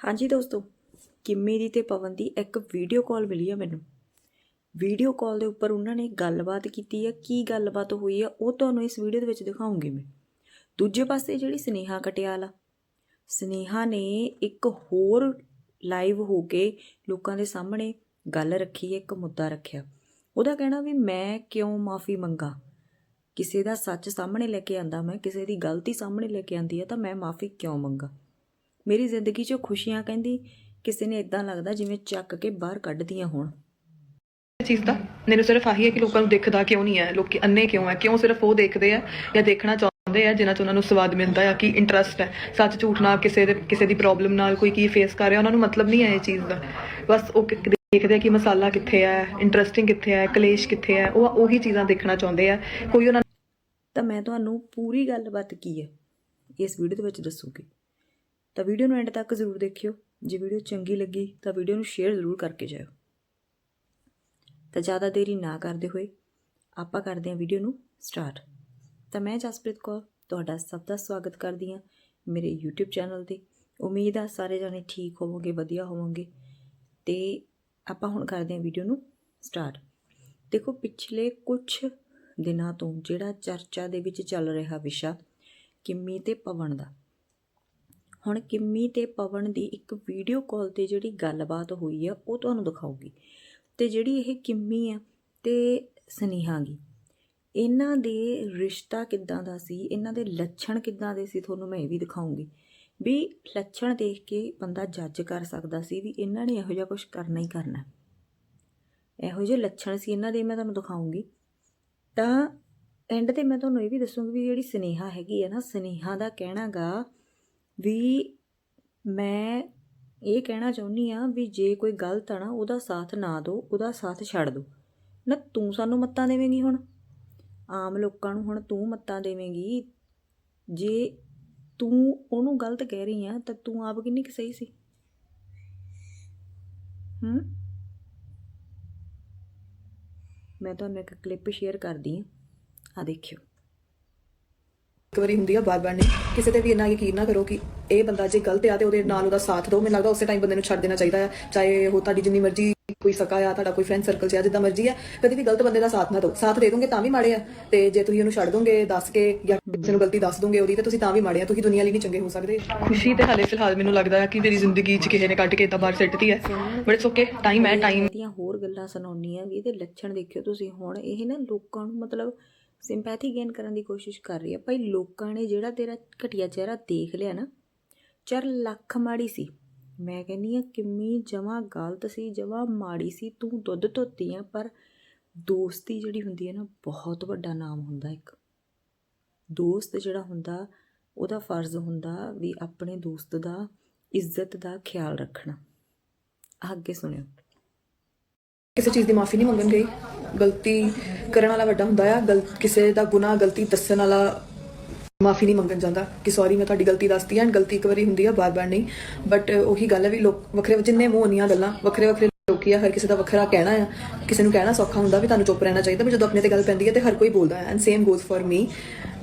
ਹਾਂਜੀ ਦੋਸਤੋ, ਕਿੰਮੀ ਦੀ ਤੇ ਪਵਨ ਦੀ ਇੱਕ ਵੀਡੀਓ ਕਾਲ ਮਿਲੀ ਆ ਮੈਨੂੰ। ਵੀਡੀਓ ਕਾਲ ਦੇ ਉੱਪਰ ਉਹਨਾਂ ਨੇ ਗੱਲਬਾਤ ਕੀਤੀ ਆ, ਕੀ ਗੱਲਬਾਤ ਹੋਈ ਆ, ਉਹ ਤੁਹਾਨੂੰ ਇਸ ਵੀਡੀਓ ਦੇ ਵਿੱਚ ਦਿਖਾਉਂਗੀ ਮੈਂ। ਦੂਜੇ ਪਾਸੇ ਜਿਹੜੀ ਸਨੇਹਾ ਕਟਿਆਲਾ ਆ, ਸਨੇਹਾ ਨੇ ਇੱਕ ਹੋਰ ਲਾਈਵ ਹੋ ਕੇ ਲੋਕਾਂ ਦੇ ਸਾਹਮਣੇ ਗੱਲ ਰੱਖੀ ਹੈ ਇੱਕ ਮੁੱਦਾ ਰੱਖਿਆ। ਉਹਦਾ ਕਹਿਣਾ ਵੀ ਮੈਂ ਕਿਉਂ ਮਾਫੀ ਮੰਗਾ? ਕਿਸੇ ਦਾ ਸੱਚ ਸਾਹਮਣੇ ਲੈ ਕੇ ਆਂਦਾ ਮੈਂ, ਕਿਸੇ ਦੀ ਗਲਤੀ ਸਾਹਮਣੇ ਲੈ ਕੇ ਆਂਦੀ ਆ ਤਾਂ ਮੈਂ ਮਾਫੀ ਕਿਉਂ ਮੰਗਾ? ਮੇਰੀ ਜ਼ਿੰਦਗੀ 'ਚੋਂ ਖੁਸ਼ੀਆਂ ਕਹਿੰਦੀ ਕਿਸੇ ਨੇ ਇਦਾਂ ਲੱਗਦਾ ਜਿਵੇਂ ਚੱਕ ਕੇ ਬਾਹਰ ਕੱਢਦੀਆਂ ਹੋਣ। ਚੀਜ਼ ਦਾ ਮੈਨੂੰ ਸਿਰਫ ਆਹੀ ਹੈ ਕਿ ਲੋਕਾਂ ਨੂੰ ਦਿਖਦਾ ਕਿਉਂ ਨਹੀਂ ਹੈ ਲੋਕੀ ਅੰਨੇ ਕਿਉਂ ਹੈ ਕਿਉਂ ਸਿਰਫ ਉਹ ਦੇਖਦੇ ਆ ਜਾਂ ਦੇਖਣਾ ਚਾਹੁੰਦੇ ਆ ਜਿਨ੍ਹਾਂ 'ਚ ਉਹਨਾਂ ਨੂੰ ਸਵਾਦ ਮਿਲਦਾ ਆ ਕਿ ਇੰਟਰਸਟ ਹੈ। ਸੱਚ ਝੂਠ ਨਾਲ ਕਿਸੇ ਦੇ ਕਿਸੇ ਦੀ ਪ੍ਰੋਬਲਮ ਨਾਲ ਕੋਈ ਕੀ ਫੇਸ ਕਰ ਰਿਹਾ ਉਹਨਾਂ ਨੂੰ ਮਤਲਬ ਨਹੀਂ ਹੈ ਇਹ ਚੀਜ਼ ਦਾ। ਬਸ ਉਹ ਦੇਖਦੇ ਆ ਕਿ ਮਸਾਲਾ ਕਿੱਥੇ ਹੈ ਇੰਟਰਸਟਿੰਗ ਕਿੱਥੇ ਹੈ ਕਲੇਸ਼ ਕਿੱਥੇ ਹੈ ਉਹ ਉਹੀ ਚੀਜ਼ਾਂ ਦੇਖਣਾ ਚਾਹੁੰਦੇ ਆ। ਕੋਈ ਉਹਨਾਂ ਤਾਂ ਮੈਂ ਤੁਹਾਨੂੰ ਪੂਰੀ ਗੱਲਬਾਤ ਕੀ ਹੈ ਇਸ ਵੀਡੀਓ ਦੇ ਵਿੱਚ ਦੱਸੂਗੀ। ਤਾਂ ਵੀਡੀਓ ਨੂੰ ਐਂਡ ਤੱਕ ਜ਼ਰੂਰ ਦੇਖਿਓ। ਜੇ ਵੀਡੀਓ ਚੰਗੀ ਲੱਗੀ, ਤਾਂ ਵੀਡੀਓ ਨੂੰ ਸ਼ੇਅਰ ਜ਼ਰੂਰ ਕਰਕੇ ਜਾਇਓ। ਤਾਂ ਜ਼ਿਆਦਾ ਦੇਰੀ ਨਾ ਕਰਦੇ ਹੋਏ, ਆਪਾਂ ਕਰਦੇ ਹਾਂ ਵੀਡੀਓ ਨੂੰ ਸਟਾਰਟ ਤਾਂ ਮੈਂ ਜਸਪ੍ਰੀਤ ਕੌਰ, ਤੁਹਾਡਾ ਸਭ ਦਾ ਸਵਾਗਤ ਕਰਦੀ ਹਾਂ ਮੇਰੇ YouTube ਚੈਨਲ ਤੇ। ਉਮੀਦ ਆ ਸਾਰੇ ਜਾਣੇ ਠੀਕ ਹੋਵੋਗੇ, ਵਧੀਆ ਹੋਵੋਗੇ। ਤੇ ਆਪਾਂ ਹੁਣ ਕਰਦੇ ਹਾਂ ਵੀਡੀਓ ਨੂੰ ਸਟਾਰਟ ਦੇਖੋ, ਪਿਛਲੇ ਕੁਝ ਦਿਨਾਂ ਤੋਂ ਜਿਹੜਾ ਚਰਚਾ ਦੇ ਵਿੱਚ ਚੱਲ ਰਿਹਾ ਵਿਸ਼ਾ, ਕਿੰਮੀ ਤੇ ਪਵਨ ਦਾ ਹੁਣ ਕਿੰਮੀ ਤੇ ਪਵਨ ਦੀ ਇੱਕ ਵੀਡੀਓ ਕਾਲ ਤੇ ਜਿਹੜੀ ਗੱਲਬਾਤ ਹੋਈ ਆ, ਉਹ ਤੁਹਾਨੂੰ ਦਿਖਾਉਗੀ ਤੇ ਜਿਹੜੀ ਇਹ ਕਿੰਮੀ ਆ ਤੇ ਸਨੇਹਾ ਗੀ, ਇਹਨਾਂ ਦੇ ਰਿਸ਼ਤਾ ਕਿੱਦਾਂ ਦਾ ਸੀ? ਇਹਨਾਂ ਦੇ ਲੱਛਣ ਕਿੱਦਾਂ ਦੇ ਸੀ? ਤੁਹਾਨੂੰ ਮੈਂ ਇਹ ਵੀ ਦਿਖਾਉਂਗੀ ਵੀ ਲੱਛਣ ਦੇਖ ਕੇ ਬੰਦਾ ਜੱਜ ਕਰ ਸਕਦਾ ਸੀ ਵੀ ਇਹਨਾਂ ਨੇ ਇਹੋ ਜਿਹਾ ਕੁਝ ਕਰਨਾ ਹੀ ਕਰਨਾ। ਇਹੋ ਜਿਹੇ ਲੱਛਣ ਸੀ ਇਹਨਾਂ ਦੇ, ਮੈਂ ਤੁਹਾਨੂੰ ਦਿਖਾਉਂਗੀ ਤਾਂ ਐਂਡ ਤੇ ਮੈਂ ਤੁਹਾਨੂੰ ਇਹ ਵੀ ਦੱਸੂਗੀ ਵੀ ਜਿਹੜੀ ਸਨੇਹਾ ਹੈਗੀ ਹੈ ਨਾ, ਸਨੇਹਾ ਦਾ ਕਹਿਣਾਗਾ ਵੀ ਮੈਂ ਇਹ ਕਹਿਣਾ ਚਾਹੁੰਦੀ ਹਾਂ ਵੀ ਜੇ ਕੋਈ ਗਲਤ ਆ ਨਾ, ਉਹਦਾ ਸਾਥ ਨਾ ਦਿਓ, ਉਹਦਾ ਸਾਥ ਛੱਡ ਦਿਓ। ਨਾ ਤੂੰ ਸਾਨੂੰ ਮੱਤਾਂ ਦੇਵੇਂਗੀ ਹੁਣ। ਆਮ ਲੋਕਾਂ ਨੂੰ ਹੁਣ ਤੂੰ ਮੱਤਾਂ ਦੇਵੇਂਗੀ। ਜੇ ਤੂੰ ਉਹਨੂੰ ਗਲਤ ਕਹਿ ਰਹੀ ਆ, ਤਾਂ ਤੂੰ ਆਪ ਕਿੰਨੀ ਕੁ ਸਹੀ ਸੀ? ਹੂੰ? ਮੈਂ ਤੁਹਾਨੂੰ ਇੱਕ ਕਲਿੱਪ ਸ਼ੇਅਰ ਕਰਦੀ ਆ ਆ ਦੇਖਿਓ। ਇੱਕ ਵਾਰੀ ਹੁੰਦੀ ਆ ਬਾਰ-ਬਾਰ ਨਹੀਂ। ਕਿਸੇ ਤੇ ਵੀ ਇੰਨਾ ਯਕੀਨ ਨਾ ਕਰੋ ਕਿ ਇਹ ਬੰਦਾ ਜੇ ਗਲਤ ਆ ਤੇ ਉਹਦੇ ਨਾਲ ਉਹਦਾ ਸਾਥ ਦਿਓ। ਮੈਨੂੰ ਲੱਗਦਾ ਉਸੇ ਟਾਈਮ ਬੰਦੇ ਨੂੰ ਛੱਡ ਦੇਣਾ ਚਾਹੀਦਾ ਆ। ਚਾਹੇ ਉਹ ਤੁਹਾਡੀ ਜਿੰਨੀ ਮਰਜ਼ੀ ਕੋਈ ਸਕਾ ਆ ਤੁਹਾਡਾ ਕੋਈ ਫਰੈਂਡ ਸਰਕਲ ਚ ਆ ਜਿੱਦਾਂ ਮਰਜ਼ੀ ਆ। ਕਦੇ ਵੀ ਗਲਤ ਬੰਦੇ ਦਾ ਸਾਥ ਨਾ ਦਿਓ। ਸਾਥ ਦੇ ਦੋਗੇ ਤਾਂ ਵੀ ਮਾੜੇ ਆ। ਤੇ ਜੇ ਤੁਸੀਂ ਉਹਨੂੰ ਛੱਡ ਦੋਗੇ ਦੱਸ ਕੇ ਜਾਂ ਕਿਸੇ ਨੂੰ ਗਲਤੀ ਦੱਸ ਦੋਗੇ ਉਹਦੀ ਤੇ ਤੁਸੀਂ ਤਾਂ ਵੀ ਮਾੜੇ ਆ। ਤੁਸੀਂ ਦੁਨੀਆ ਲਈ ਨਹੀਂ ਚੰਗੇ ਹੋ ਸਕਦੇ ਖੁਸ਼ੀ ਤੇ ਹਾਲੇ ਫਿਲਹਾਲ ਮੈਨੂੰ ਲੱਗਦਾ ਹੈ ਕਿ ਮੇਰੀ ਜ਼ਿੰਦਗੀ 'ਚ ਕਿਸੇ ਨੇ ਕੱਢ ਕੇ ਤਾਂ ਬਾਹਰ ਸਿੱਟਤੀ ਹੈ ਬਟ ਇਟਸ ਓਕੇ ਟਾਈਮ ਹੈ ਟਾਈਮ ਦੀਆਂ ਹੋਰ ਗੱਲਾਂ ਸੁਣਾਉਣੀ ਆ ਵੀ ਇਹਦੇ ਲੱਛਣ ਦੇਖਿਓ ਤੁਸੀਂ। ਹੁਣ ਇਹ ਨਾ ਲੋਕਾਂ ਨੂੰ ਮਤਲਬ ਸਿੰਪੈਥੀ ਗੇਨ ਕਰਨ ਦੀ ਕੋਸ਼ਿਸ਼ ਕਰ ਰਹੀ ਆ, ਭਾਈ ਲੋਕਾਂ ਨੇ ਜਿਹੜਾ ਤੇਰਾ ਘਟੀਆ ਚਿਹਰਾ ਦੇਖ ਲਿਆ ਨਾ ਚਰ ਲੱਖ ਮਾੜੀ ਸੀ। ਮੈਂ ਕਹਿੰਦੀ ਆ, ਕਿੰਨੀ ਜਮਾ ਗਲਤ ਸੀ, ਜਮਾ ਮਾੜੀ ਸੀ, ਤੂੰ ਦੁੱਧ ਧੋਤੀ ਆ, ਪਰ ਦੋਸਤੀ ਜਿਹੜੀ ਹੁੰਦੀ ਹੈ ਨਾ, ਬਹੁਤ ਵੱਡਾ ਨਾਮ ਹੁੰਦਾ ਇੱਕ। ਦੋਸਤ ਜਿਹੜਾ ਹੁੰਦਾ, ਉਹਦਾ ਫਰਜ਼ ਹੁੰਦਾ ਵੀ ਆਪਣੇ ਦੋਸਤ ਦਾ, ਇੱਜ਼ਤ ਦਾ ਖਿਆਲ ਰੱਖਣਾ। ਅੱਗੇ ਸੁਣਿਓ। ਕਿਸੇ ਚੀਜ਼ ਦੀ ਮਾਫੀ ਨਹੀਂ ਮੰਗਣ ਗਈ। ਗਲਤੀ ਕਰਨ ਵਾਲਾ ਵੱਡਾ ਹੁੰਦਾ ਆ, ਗਲ, ਕਿਸੇ ਦਾ ਗੁਨਾਹ, ਗਲਤੀ ਦੱਸਣ ਵਾਲਾ ਮਾਫੀ ਨਹੀਂ ਮੰਗਣ ਜਾਂਦਾ। ਕਿ ਸੌਰੀ ਮੈਂ ਤੁਹਾਡੀ ਗਲਤੀ ਦੱਸਤੀ ਐਂਡ ਗਲਤੀ ਇੱਕ ਵਾਰੀ ਹੁੰਦੀ ਆ, ਬਾਰ-ਬਾਰ ਨਹੀਂ। ਬਟ ਉਹੀ ਗੱਲ ਹੈ ਵੀ ਲੋਕ ਵੱਖਰੇ ਜਿੰਨੇ ਮੂੰਹ ਉਨੀਆਂ ਗੱਲਾਂ ਵੱਖਰੇ ਵੱਖਰੇ ਲੋਕੀ ਆ, ਹਰ ਕਿਸੇ ਦਾ ਵੱਖਰਾ ਕਹਿਣਾ ਆ। ਕਿਸੇ ਨੂੰ ਕਹਿਣਾ ਸੌਖਾ ਹੁੰਦਾ ਵੀ ਤੁਹਾਨੂੰ ਚੁੱਪ ਰਹਿਣਾ ਚਾਹੀਦਾ, ਵੀ ਜਦੋਂ ਆਪਣੇ ਤੇ ਗੱਲ ਪੈਂਦੀ ਹੈ ਤੇ ਹਰ ਕੋਈ ਬੋਲਦਾ ਹੈ and same goes for me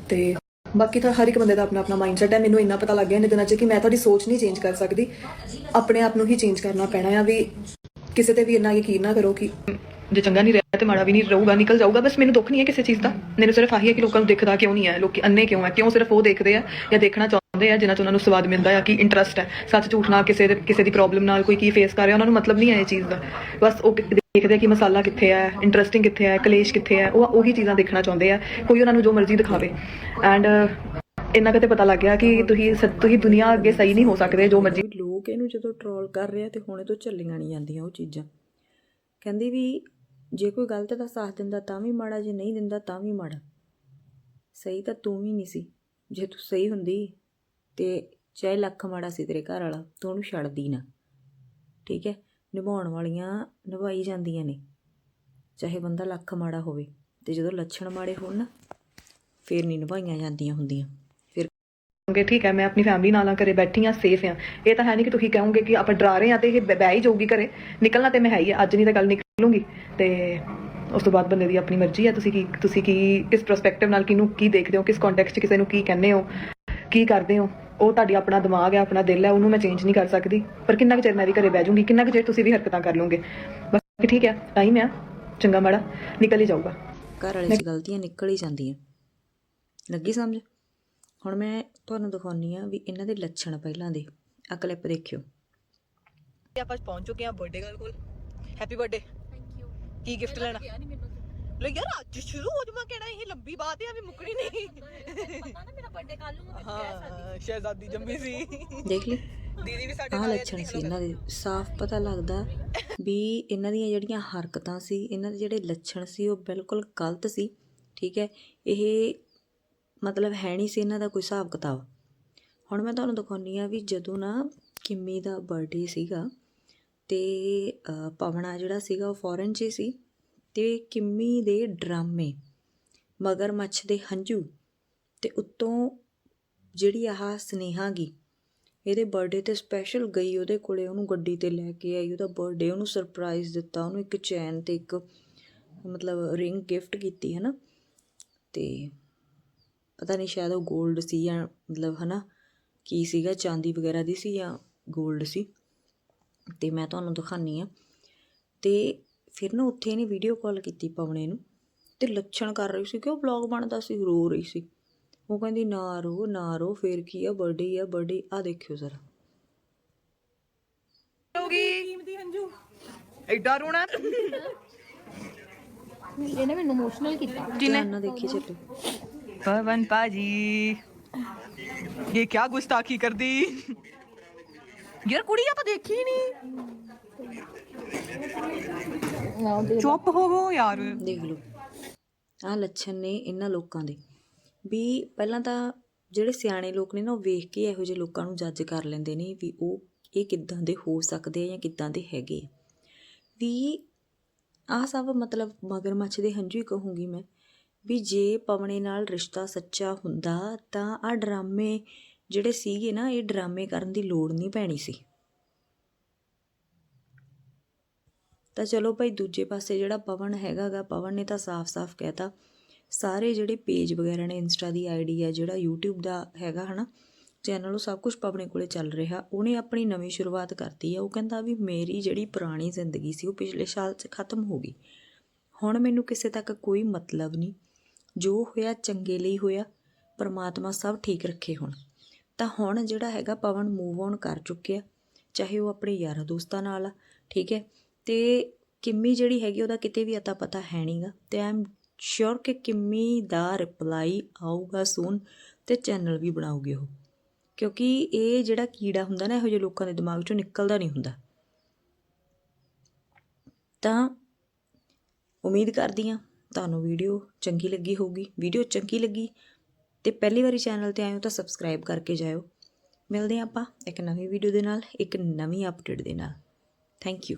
ਤੇ ਬਾਕੀ ਤਾਂ ਹਰ ਇੱਕ ਬੰਦੇ ਦਾ ਆਪਣਾ ਆਪਣਾ ਮਾਈਂਡਸੈਟ ਹੈ ਮੈਨੂੰ ਇੰਨਾ ਪਤਾ ਲੱਗ ਗਿਆ ਇਹਨਾਂ ਦਿਨਾਂ 'ਚ ਕਿ ਮੈਂ ਤੁਹਾਡੀ ਸੋਚ ਨਹੀਂ ਚੇਂਜ ਕਰ ਸਕਦੀ। ਆਪਣੇ ਆਪ ਨੂੰ ਹੀ ਚੇਂਜ ਕਰਨਾ ਪੈਣਾ ਆ ਵੀ ਕਿਸੇ ਤੇ ਵੀ ਇੰਨਾ ਯਕੀਨ ਨਾ ਕਰੋ ਕਿ ਜੇ ਚੰਗਾ ਨਹੀਂ ਰਿਹਾ ਤੇ ਮਾੜਾ ਵੀ ਨਹੀਂ ਰਹੂਗਾ, ਨਿਕਲ ਜਾਊਗਾ। ਬਸ ਮੈਨੂੰ ਦੁੱਖ ਨਹੀਂ ਹੈ ਕਿਸੇ ਚੀਜ਼ ਦਾ। ਮੈਨੂੰ ਸਿਰਫ ਆਹੀ ਹੈ ਕਿ ਲੋਕਾਂ ਨੂੰ ਦਿਖਦਾ ਕਿਉਂ ਨਹੀਂ ਹੈ, ਲੋਕੀ ਅੰਨੇ ਕਿਉਂ ਹੈ, ਕਿਉਂ ਸਿਰਫ ਉਹ ਦੇਖਦੇ ਆ ਜਾਂ ਦੇਖਣਾ ਚਾਹੁੰਦੇ ਆ ਜਿਨ੍ਹਾਂ 'ਚ ਉਹਨਾਂ ਨੂੰ ਸਵਾਦ ਮਿਲਦਾ ਆ ਕਿ ਇੰਟਰਸਟ ਹੈ। ਸੱਚ ਝੂਠ ਨਾਲ ਕਿਸੇ ਦੇ ਕਿਸੇ ਦੀ ਪ੍ਰੋਬਲਮ ਨਾਲ ਕੋਈ ਕੀ ਫੇਸ ਕਰ ਰਿਹਾ, ਉਹਨਾਂ ਨੂੰ ਮਤਲਬ ਨਹੀਂ ਹੈ ਇਹ ਚੀਜ਼ ਦਾ। ਬਸ ਉਹ ਦੇਖਦੇ ਆ ਕਿ ਮਸਾਲਾ ਕਿੱਥੇ ਹੈ ਇੰਟਰਸਟਿੰਗ ਕਿੱਥੇ ਹੈ, ਕਲੇਸ਼ ਕਿੱਥੇ ਹੈ, ਉਹ ਉਹੀ ਚੀਜ਼ਾਂ ਦੇਖਣਾ ਚਾਹੁੰਦੇ ਆ। ਕੋਈ ਉਹਨਾਂ ਨੂੰ ਜੋ ਮਰਜ਼ੀ ਦਿਖਾਵੇ। ਐਂਡ ਇੰਨਾ ਕਿਤੇ ਪਤਾ ਲੱਗ ਗਿਆ ਕਿ ਤੁਸੀਂ ਤੁਸੀਂ ਦੁਨੀਆ ਅੱਗੇ ਸਹੀ ਨਹੀਂ ਹੋ ਸਕਦੇ, ਜੋ ਮਰਜ਼ੀ ਲੋਕ ਇਹਨੂੰ ਜਦੋਂ ਟਰੋਲ ਕਰ ਰਹੇ ਆ ਤੇ ਇਹ ਤੋਂ ਝੱਲੀਆਂ ਨਹੀਂ ਜਾਂਦੀਆਂ ਉਹ ਚੀਜ਼ਾਂ। ਕਹਿੰਦੀ ਵੀ ਜੇ ਕੋਈ ਗਲਤ ਦਾ ਸਾਥ ਦਿੰਦਾ ਤਾਂ ਵੀ ਮਾੜਾ, ਜੇ ਨਹੀਂ ਦਿੰਦਾ ਤਾਂ ਵੀ ਮਾੜਾ। ਸਹੀ ਤਾਂ ਤੂੰ ਵੀ ਨਹੀਂ ਸੀ। ਜੇ ਤੂੰ ਸਹੀ ਹੁੰਦੀ ਤੇ ਚਾਹੇ ਲੱਖ ਮਾੜਾ ਸੀ ਤੇਰੇ ਘਰ ਵਾਲਾ, ਤੂੰ ਉਹਨੂੰ ਛੱਡਦੀ ਨਾ। ਠੀਕ ਹੈ? ਨਿਭਾਉਣ ਵਾਲੀਆਂ ਨਿਭਾਈ ਜਾਂਦੀਆਂ ਨੇ। ਚਾਹੇ ਬੰਦਾ ਲੱਖ ਮਾੜਾ ਹੋਵੇ ਤੇ ਜਦੋਂ ਲੱਛਣ ਮਾੜੇ ਹੋਣ ਨਾ, ਫੇਰ ਨਹੀਂ ਨਿਭਾਈਆਂ ਜਾਂਦੀਆਂ ਹੁੰਦੀਆਂ। ਕਹੋਗੇ ਠੀਕ ਹੈ ਮੈਂ ਆਪਣੀ ਫੈਮਿਲੀ ਨਾਲ ਆ ਘਰੇ ਬੈਠੀ ਆ ਸੇਫ ਆ ਇਹ ਤਾਂ ਹੈ ਨਹੀਂ ਕਿ ਤੁਸੀਂ ਕਹੋਗੇ ਕਿ ਆਪਾਂ ਡਰਾ ਰਹੇ ਆ ਤੇ ਇਹ ਬਹਿ ਹੀ ਜਾਊਗੀ ਘਰੇ। ਨਿਕਲਣਾ ਤੇ ਮੈਂ ਹੈ ਹੀ ਆ ਅੱਜ ਨਹੀਂ ਤਾਂ ਕੱਲ ਨਿਕਲੂੰਗੀ। ਤੇ ਉਸ ਤੋਂ ਬਾਅਦ ਬੰਦੇ ਦੀ ਆਪਣੀ ਮਰਜ਼ੀ ਆ ਤੁਸੀਂ ਕੀ ਤੁਸੀਂ ਕੀ ਕਿਸ ਪਰਸਪੈਕਟਿਵ ਨਾਲ ਕਿਹਨੂੰ ਕੀ ਦੇਖਦੇ ਹੋ ਕਿਸ ਕੰਟੈਕਸਟ 'ਚ ਕਿਸੇ ਨੂੰ ਕੀ ਕਹਿੰਦੇ ਹੋ ਕੀ ਕਰਦੇ ਹੋ? ਉਹ ਤੁਹਾਡੀ ਆਪਣਾ ਦਿਮਾਗ ਹੈ ਆਪਣਾ ਦਿਲ ਹੈ ਉਹਨੂੰ ਮੈਂ ਚੇਂਜ ਨਹੀਂ ਕਰ ਸਕਦੀ। ਪਰ ਕਿੰਨਾ ਕੁ ਚਿਰ ਮੈਂ ਵੀ ਘਰੇ ਬਹਿ ਜਾਊਂਗੀ ਕਿੰਨਾ ਕੁ ਚਿਰ ਤੁਸੀਂ ਵੀ ਹਰਕਤਾਂ ਕਰ ਲਓਗੇ? ਬਾਕੀ ਠੀਕ ਹੈ ਟਾਈਮ ਆ ਚੰਗਾ ਮਾੜਾ ਨਿਕਲ ਹੀ ਜਾਊਗਾ। ਘਰ ਵਾਲੇ 'ਚ ਗਲਤੀਆਂ ਨਿਕਲ ਹੀ ਜਾਂਦੀਆਂ। ਲੱਗੀ ਸਮਝ? ਹੁਣ ਮੈਂ ਤੁਹਾਨੂੰ ਦਿਖਾਉਣੀ ਆ ਵੀ ਇਹਨਾਂ ਦੇ ਲੱਛਣ ਪਹਿਲਾਂ ਦੇ। ਆ ਕਲਿੱਪ ਦੇਖਿਓ। ਆਪਾਂ ਪਹੁੰਚ ਚੁੱਕੇ ਹਾਂ ਬਰਥਡੇ ਗਰਲ ਕੋਲ। ਹੈਪੀ ਬਰਥਡੇ ਥੈਂਕ ਯੂ ਕੀ ਗਿਫਟ ਲੈਣਾ? ਲੋ ਯਾਰ ਅੱਜ ਸ਼ੁਰੂ ਹੋ ਜਾਵਾਂ ਕਹਿਣਾ ਇਹ ਲੰਬੀ ਬਾਤ ਹੈ ਵੀ ਮੁੱਕਣੀ ਨਹੀਂ। ਪਤਾ ਨਾ ਮੇਰਾ ਬਰਥਡੇ ਕੱਲ ਨੂੰ ਹਾਂ ਸ਼ਹਿਜ਼ਾਦੀ ਜੰਮੀ ਸੀ। ਦੇਖ ਲਈ। ਦੀਦੀ ਵੀ ਸਾਡੇ ਆਹ ਨਾਲ ਆਏ ਲੱਛਣ ਸੀ ਇਹਨਾਂ ਦੇ। ਸਾਫ਼ ਪਤਾ ਲੱਗਦਾ ਵੀ ਇਹਨਾਂ ਦੀਆਂ ਜਿਹੜੀਆਂ ਹਰਕਤਾਂ ਸੀ ਇਹਨਾਂ ਦੇ ਜਿਹੜੇ ਲੱਛਣ ਸੀ ਉਹ ਬਿਲਕੁਲ ਗਲਤ ਸੀ। ਠੀਕ ਹੈ ਇਹ ਮਤਲਬ ਹੈ ਨਹੀਂ ਸੀ ਇਹਨਾਂ ਦਾ ਕੋਈ ਹਿਸਾਬ ਕਿਤਾਬ। ਹੁਣ ਮੈਂ ਤੁਹਾਨੂੰ ਦਿਖਾਉਣੀ ਆ ਵੀ ਜਦੋਂ ਨਾ ਕਿੰਮੀ ਦਾ ਬਰਥਡੇ ਸੀਗਾ ਤੇ ਅ, ਪਵਨਾ ਜਿਹੜਾ ਸੀਗਾ ਉਹ ਫੋਰਨ 'ਚ ਸੀ ਤੇ ਕਿੰਮੀ ਦੇ ਡਰਾਮੇ ਮਗਰਮੱਛ ਦੇ ਹੰਝੂ ਤੇ ਉੱਤੋਂ ਜਿਹੜੀ ਆਹ ਸਨੇਹਾ ਗੀ ਇਹਦੇ ਬਰਥਡੇ ਤੇ ਸਪੈਸ਼ਲ ਗਈ ਉਹਦੇ ਕੋਲੇ ਉਹਨੂੰ ਗੱਡੀ ਤੇ ਲੈ ਕੇ ਆਈ ਉਹਦਾ ਬਰਥਡੇ ਉਹਨੂੰ ਸਰਪ੍ਰਾਈਜ਼ ਦਿੱਤਾ ਉਹਨੂੰ ਇੱਕ ਚੈਨ ਤੇ ਇੱਕ ਮਤਲਬ ਰਿੰਗ ਗਿਫਟ ਕੀਤੀ ਹੈ ਨਾ ਤੇ ਪਤਾ ਨਹੀਂ ਸ਼ਾਇਦ ਉਹ 골ਡ ਸੀ ਜਾਂ ਮਤਲਬ ਹਨਾ ਕੀ ਸੀਗਾ ਚਾਂਦੀ ਵਗੈਰਾ ਦੀ ਸੀ ਜਾਂ 골ਡ ਸੀ। ਤੇ ਮੈਂ ਤੁਹਾਨੂੰ ਦਿਖਾਨੀ ਆ ਤੇ ਫਿਰ ਨਾ ਉੱਥੇ ਇਹਨੇ ਵੀਡੀਓ ਕਾਲ ਕੀਤੀ ਪਵਨੇ ਨੂੰ ਤੇ ਲੱਛਣ ਕਰ ਰਹੀ ਸੀ ਕਿ ਉਹ ਵਲੌਗ ਬਣਦਾ ਸੀ ਰੋ ਰਹੀ ਸੀ। ਉਹ ਕਹਿੰਦੀ ਨਾ ਰੋ ਨਾ ਰੋ ਫੇਰ ਕੀ ਆ ਬਰਥਡੇ ਆ ਬਰਥਡੇ ਆ ਦੇਖਿਓ ਜ਼ਰਾ। ਹੋਗੀ ਕੀਮਤੀ ਹੰਝੂ ਐਡਾ ਰੋਣਾ। ਇਹਨੇ ਮੈਨੂੰ ਇਮੋਸ਼ਨਲ ਕੀਤਾ। ਨਾਲ ਦੇਖੀ ਚੱਲੋ पवन पाजी ये क्या गुस्ताखी कर दी यार कुड़ी आप देखी ही नहीं चुप हो गो यार ਦੇਖ ਲਓ ਆਹ ਲੱਛਣ ਨੇ ਇਹਨਾਂ ਲੋਕਾਂ ਦੇ ਵੀ ਪਹਿਲਾਂ ਤਾਂ ਜਿਹੜੇ ਸਿਆਣੇ ਲੋਕ ਨੇ ਨਾ ਉਹ ਵੇਖ ਕੇ ਇਹੋ ਜਿਹੇ ਲੋਕਾਂ ਨੂੰ ਜੱਜ ਕਰ ਲੈਂਦੇ ਨੇ ਵੀ ਉਹ ਇਹ ਕਿੱਦਾਂ ਦੇ ਹੋ ਸਕਦੇ ਆ ਜਾਂ ਕਿੱਦਾਂ ਦੇ ਹੈਗੇ ਆ ਵੀ ਆਹ ਸਭ ਮਤਲਬ ਮਗਰਮੱਛ ਦੇ ਹੰਝੂ ਹੀ ਕਹੂੰਗੀ ਮੈਂ ਵੀ ਜੇ ਪਵਨੇ ਨਾਲ ਰਿਸ਼ਤਾ ਸੱਚਾ ਹੁੰਦਾ ਤਾਂ ਆਹ ਡਰਾਮੇ ਜਿਹੜੇ ਸੀਗੇ ਨਾ, ਇਹ ਡਰਾਮੇ ਕਰਨ ਦੀ ਲੋੜ ਨਹੀਂ ਪੈਣੀ ਸੀ। ਤਾਂ ਚਲੋ ਭਾਈ, ਦੂਜੇ ਪਾਸੇ ਜਿਹੜਾ ਪਵਨ ਹੈਗਾਗਾ, ਪਵਨ ਨੇ ਤਾਂ ਸਾਫ਼-ਸਾਫ਼ ਕਹਿਤਾ, ਸਾਰੇ ਜਿਹੜੇ ਪੇਜ ਵਗੈਰਾ ਨੇ, ਇੰਸਟਾ ਦੀ ਆਈਡੀ ਹੈ ਜਿਹੜਾ YouTube ਦਾ ਹੈਗਾ ਹਨਾ, ਚੈਨਲ ਉਹ ਸਭ ਕੁਝ ਪਵਨੇ ਕੋਲੇ ਚੱਲ ਰਿਹਾ, ਉਹਨੇ ਆਪਣੀ ਨਵੀਂ ਸ਼ੁਰੂਆਤ ਕਰਤੀ ਆ। ਉਹ ਕਹਿੰਦਾ ਵੀ ਮੇਰੀ ਜਿਹੜੀ ਪੁਰਾਣੀ ਜ਼ਿੰਦਗੀ ਸੀ, ਉਹ ਪਿਛਲੇ ਸਾਲ 'ਚ ਖਤਮ ਹੋ ਗਈ। ਹੁਣ ਮੈਨੂੰ ਕਿਸੇ ਤੱਕ ਕੋਈ ਮਤਲਬ ਨਹੀਂ। ਜੋ ਹੋਇਆ ਚੰਗੇ ਲਈ ਹੋਇਆ, ਪਰਮਾਤਮਾ ਸਭ ਠੀਕ ਰੱਖੇ ਹੁਣ। ਤਾਂ ਹੁਣ ਜਿਹੜਾ ਹੈਗਾ ਪਵਨ ਮੂਵ ਔਨ ਕਰ ਚੁੱਕਿਆ, ਚਾਹੇ ਉਹ ਆਪਣੇ ਯਾਰਾਂ ਦੋਸਤਾਂ ਨਾਲ ਆ, ਠੀਕ ਹੈ? ਤੇ ਕਿੰਮੀ ਜਿਹੜੀ ਹੈਗੀ ਉਹਦਾ ਕਿਤੇ ਵੀ ਅਤਾ ਪਤਾ ਹੈ ਨਹੀਂਗਾ ਤੇ ਆਮ ਸ਼ੋਰ ਕਿ ਕਿੰਮੀ ਦਾ ਰਿਪਲਾਈ ਆਊਗਾ ਸੂਨ ਤੇ ਚੈਨਲ ਵੀ ਬਣਾਉਗੇ ਉਹ। ਕਿਉਂਕਿ ਇਹ ਜਿਹੜਾ ਕੀੜਾ ਹੁੰਦਾ ਨਾ, ਇਹੋ ਜਿਹੇ ਲੋਕਾਂ ਦੇ ਦਿਮਾਗ ਚੋਂ ਨਿਕਲਦਾ ਨਹੀਂ ਹੁੰਦਾ। ਤਾਂ ਉਮੀਦ ਕਰਦੀ ਹਾਂ ਤੁਹਾਨੂੰ ਵੀਡੀਓ ਚੰਗੀ ਲੱਗੀ ਹੋਊਗੀ, ਵੀਡੀਓ ਚੰਗੀ ਲੱਗੀ ਤੇ ਪਹਿਲੀ ਵਾਰੀ ਚੈਨਲ ਤੇ ਆਏ ਹੋ ਤਾਂ ਸਬਸਕ੍ਰਾਈਬ ਕਰਕੇ ਜਾਇਓ। ਮਿਲਦੇ ਹਾਂ ਆਪਾਂ ਇੱਕ ਨਵੀਂ ਵੀਡੀਓ ਦੇ ਨਾਲ, ਇੱਕ ਨਵੀਂ ਅਪਡੇਟ ਦੇ ਨਾਲ। Thank you